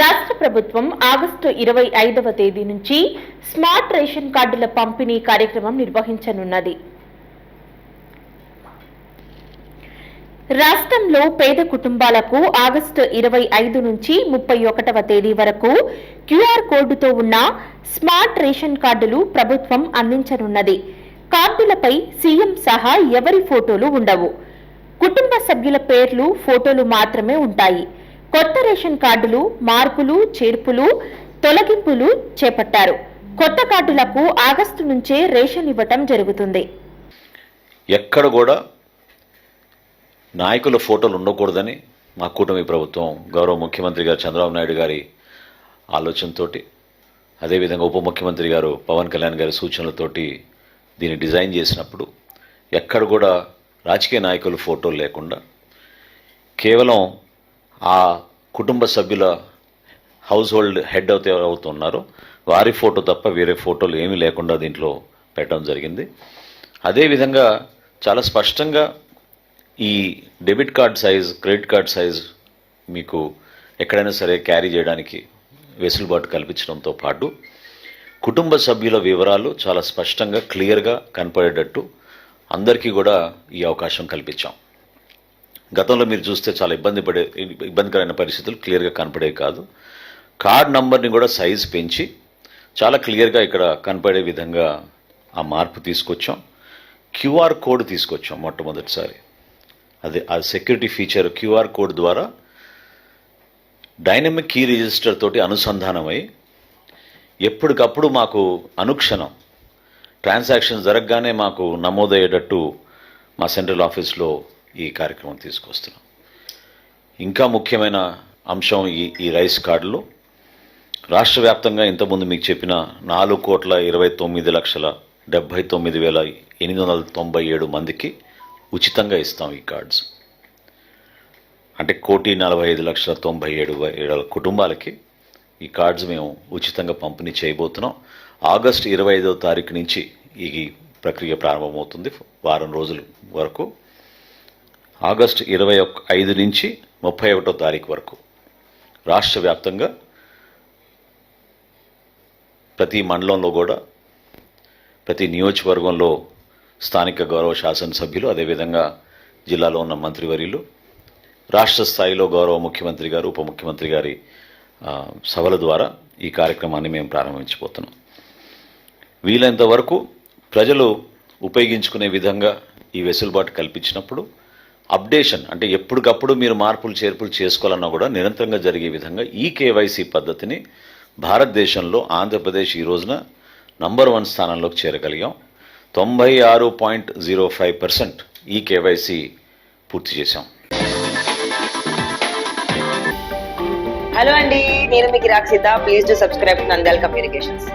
రాష్ట్ర ప్రభుత్వం ఆగస్టు ఇరవై ఐదవ తేదీ నుంచి స్మార్ట్ రేషన్ కార్డుల పంపిణీ కార్యక్రమం నిర్వహించనున్నది. రాష్ట్రంలో పేద కుటుంబాలకు ఆగస్టు ఇరవై ఐదు నుంచి ముప్పై ఒకటవ తేదీ వరకు క్యూఆర్ కోడ్తో ఉన్న స్మార్ట్ రేషన్ కార్డులు ప్రభుత్వం అందించనున్నది. కార్డులపై సీఎం సహా ఎవరి ఫోటోలు ఉండవు. కుటుంబ సభ్యుల పేర్లు ఫోటోలు మాత్రమే ఉంటాయి. కొత్త రేషన్ కార్డులు మార్పులు చేర్పులు తొలగింపులు చేపట్టారు. కొత్త కార్డులకు ఆగస్టు నుంచే రేషన్ ఇవ్వటం జరుగుతుంది. ఎక్కడ కూడా నాయకుల ఫోటోలు ఉండకూడదని మా కూటమి ప్రభుత్వం గౌరవ ముఖ్యమంత్రి గారు చంద్రబాబు నాయుడు గారి ఆలోచనతో అదేవిధంగా ఉప ముఖ్యమంత్రి గారు పవన్ కళ్యాణ్ గారి సూచనలతోటి దీన్ని డిజైన్ చేసినప్పుడు ఎక్కడ కూడా రాజకీయ నాయకుల ఫోటోలు లేకుండా కేవలం ఆ కుటుంబ సభ్యుల హౌస్ హోల్డ్ హెడ్ అవుతే అవుతున్నారో. వారి ఫోటో తప్ప వేరే ఫోటోలు ఏమీ లేకుండా దీంట్లో పెట్టడం జరిగింది. అదేవిధంగా చాలా స్పష్టంగా ఈ debit card size credit card size మీకు ఎక్కడైనా సరే క్యారీ చేయడానికి వెసులుబాటు కల్పించడంతో పాటు కుటుంబ సభ్యుల వివరాలు చాలా స్పష్టంగా క్లియర్గా కనపడేటట్టు అందరికీ కూడా ఈ అవకాశం కల్పించాం. గతంలో మీరు చూస్తే చాలా ఇబ్బంది పడే ఇబ్బందికరమైన పరిస్థితులు క్లియర్గా కనపడేవి కాదు. కార్డ్ నంబర్ని కూడా సైజ్ పెంచి చాలా క్లియర్గా ఇక్కడ కనపడే విధంగా ఆ మార్పు తీసుకొచ్చాం. క్యూఆర్ కోడ్ తీసుకొచ్చాం మొట్టమొదటిసారి. అదే ఆ సెక్యూరిటీ ఫీచర్ క్యూఆర్ కోడ్ ద్వారా డైనమిక్ కీ రిజిస్టర్ తోటి అనుసంధానమై ఎప్పటికప్పుడు మాకు అనుక్షణం ట్రాన్సాక్షన్ జరగగానే మాకు నమోదయ్యేటట్టు మా సెంట్రల్ ఆఫీస్లో ఈ కార్యక్రమం తీసుకొస్తున్నాం. ఇంకా ముఖ్యమైన అంశం ఈ ఈ రైస్ కార్డులో రాష్ట్ర వ్యాప్తంగా ఇంతకుముందు మీకు చెప్పిన నాలుగు కోట్ల ఇరవై తొమ్మిది లక్షల డెబ్భై తొమ్మిది వేల ఎనిమిది వందల తొంభై ఏడు మందికి ఉచితంగా ఇస్తాం ఈ కార్డ్స్. అంటే కోటి నలభై ఐదు లక్షల తొంభై ఏడు ఏడు కుటుంబాలకి ఈ కార్డ్స్ మేము ఉచితంగా పంపిణీ చేయబోతున్నాం. ఆగస్ట్ ఇరవై ఐదవ తారీఖు నుంచి ఈ ప్రక్రియ ప్రారంభమవుతుంది. వారం రోజుల వరకు ఆగస్టు ఇరవై ఒక ఐదు నుంచి ముప్పై ఒకటో తారీఖు వరకు. రాష్ట్ర వ్యాప్తంగా ప్రతి మండలంలో కూడా ప్రతి నియోజకవర్గంలో స్థానిక గౌరవ శాసనసభ్యులు అదేవిధంగా జిల్లాలో ఉన్న మంత్రివర్యులు రాష్ట్ర స్థాయిలో గౌరవ ముఖ్యమంత్రి గారు ఉప ముఖ్యమంత్రి గారి సభల ద్వారా ఈ కార్యక్రమాన్ని మేము ప్రారంభించబోతున్నాం. వీలైనంత వరకు ప్రజలు ఉపయోగించుకునే విధంగా ఈ వెసులుబాటు కల్పించినప్పుడు అప్డేషన్ అంటే ఎప్పటికప్పుడు మీరు మార్పులు చేర్పులు చేసుకోవాలన్నా కూడా నిరంతరంగా జరిగే విధంగా ఈ కేవైసీ పద్ధతిని భారతదేశంలో ఆంధ్రప్రదేశ్ ఈ రోజున నంబర్ వన్ స్థానంలోకి చేరగలిగాం. తొంభై ఆరు పాయింట్ జీరో ఫైవ్ పర్సెంట్ ఈ కేవైసీ పూర్తి చేశాం. హలో అండి నేను మీకు Rakshita please to subscribe Nandyala communications